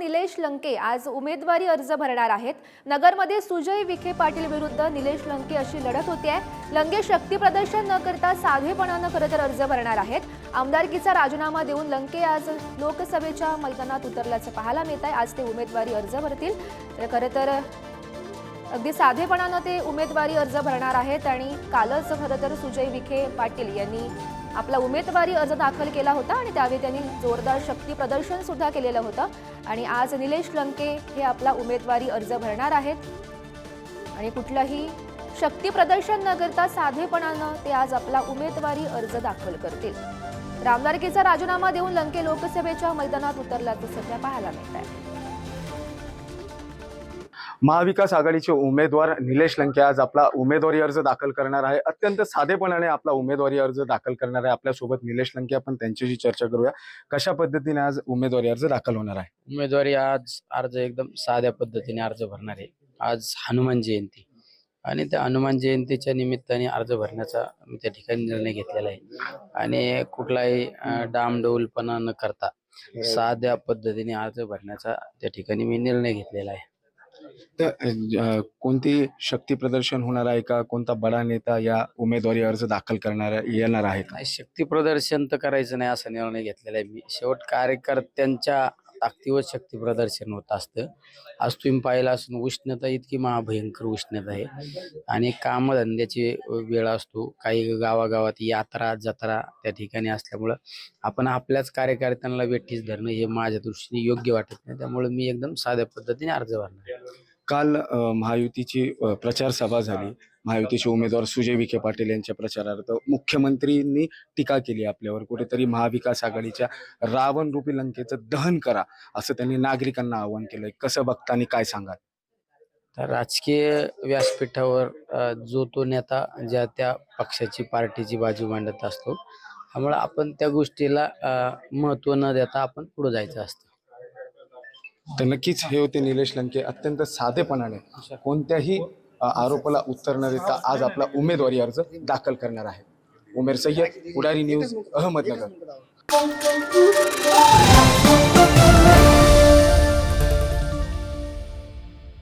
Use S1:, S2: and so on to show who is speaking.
S1: निलेश लंके आज उमेदवारी अर्ज भरणार आहेत. नगरमध्ये सुजय विखे पाटील विरुद्ध निलेश लंके अशी लढत होती आहे लंके शक्ती प्रदर्शन न करता साधेपणानं खरं तर अर्ज भरणार आहेत. आमदारकीचा राजीनामा देऊन लंके आज लोकसभेच्या मैदानात उतरल्याचं पाहायला मिळत आहे आज ते उमेदवारी अर्ज भरतील. तर खरं तर अगदी साधेपणानं ते उमेदवारी अर्ज भरणार आहेत आणि कालच खरं तर सुजय विखे पाटील यांनी आपला उमेदवारी अर्ज दाखल केला होता आणि त्यावेळी त्यांनी जोरदार शक्ती प्रदर्शन सुद्धा केलेलं होतं. आणि आज निलेश लंके हे आपला उमेदवारी अर्ज भरणार आहेत. आणि कुठलंही शक्ती प्रदर्शन न करता साधेपणानं ते आज आपला उमेदवारी अर्ज दाखल करतील. रामदारकीचा राजीनामा देऊन लंके लोकसभेच्या मैदानात उतरल्याचं सध्या पाहायला मिळत आहे
S2: महाविकास आघाडीचे उमेदवार निलेश लंके आज आपला उमेदवारी अर्ज दाखल करणार आहे. अत्यंत साधेपणाने आपला उमेदवारी अर्ज दाखल करणार आहे. आपल्यासोबत निलेश लंके आपण त्यांच्याशी चर्चा करूया. कशा पद्धतीने आज उमेदवारी अर्ज दाखल होणार आहे?
S3: उमेदवारी आज अर्ज एकदम साध्या पद्धतीने अर्ज भरणार आहे. आज हनुमान जयंती. आणि त्या हनुमान जयंतीच्या निमित्ताने अर्ज भरण्याचा मी त्या ठिकाणी निर्णय घेतलेला आहे. आणि कुठलाही डामडौलपणा न करता साध्या पद्धतीने अर्ज भरण्याचा त्या ठिकाणी मी निर्णय घेतलेला आहे.
S2: तर कोणती शक्ती प्रदर्शन होणार आहे का? कोणता बडा नेता या उमेदवारी अर्ज दाखल करणार येणार आहे का?
S3: नाही शक्ती प्रदर्शन तर करायचं नाही असा निर्णय घेतलेला आहे मी. शेवट कार्यकर्त्यांच्या ताकदीवर शक्ती प्रदर्शन होत असतं. आज तुम्ही पाहिलं असून उष्णता इतकी महाभयंकर उष्णता आहे आणि कामधंद्याची वेळ असतो. काही गावागावात यात्रा जत्रा त्या ठिकाणी असल्यामुळं आपण आपल्याच कार्यकर्त्यांना वेठीस धरणं हे माझ्या दृष्टीने योग्य वाटत नाही. त्यामुळे मी एकदम साध्या पद्धतीने अर्ज भरणार
S2: काल महायुतीची प्रचार सभा झाली. महायुतीचे उमेदवार सुजय विखे पाटील यांच्या प्रचारार्थ मुख्यमंत्रींनी टीका केली आपल्यावर. कुठेतरी महाविकास आघाडीच्या रावण रूपी लंकेचं दहन करा असं त्यांनी नागरिकांना आवाहन केलंय. कसं बघता काय सांगाल?
S3: तर राजकीय व्यासपीठावर जो तो नेता ज्या त्या पक्षाची पार्टीची बाजू मांडत असतो त्यामुळे आपण त्या गोष्टीला महत्त्व न देता आपण पुढे जायचं असतं.
S2: तर नक्कीच हे होते निलेश लंके अत्यंत साधेपणाने कोणत्याही आरोपाला उत्तर न देता आज आपला उमेदवारी अर्ज दाखल करणार आहे. उमेर सय्यद पुढारी न्यूज अहमदनगर.